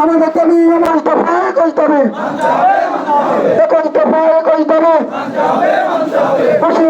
আমাদের কবি আমার দফায় কইতে হবে এখন দফায় কইতে হবে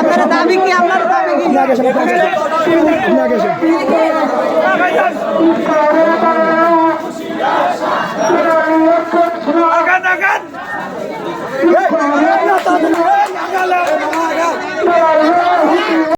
আপনার দাবি কি আপনার দাবি কি আগান আগান আগান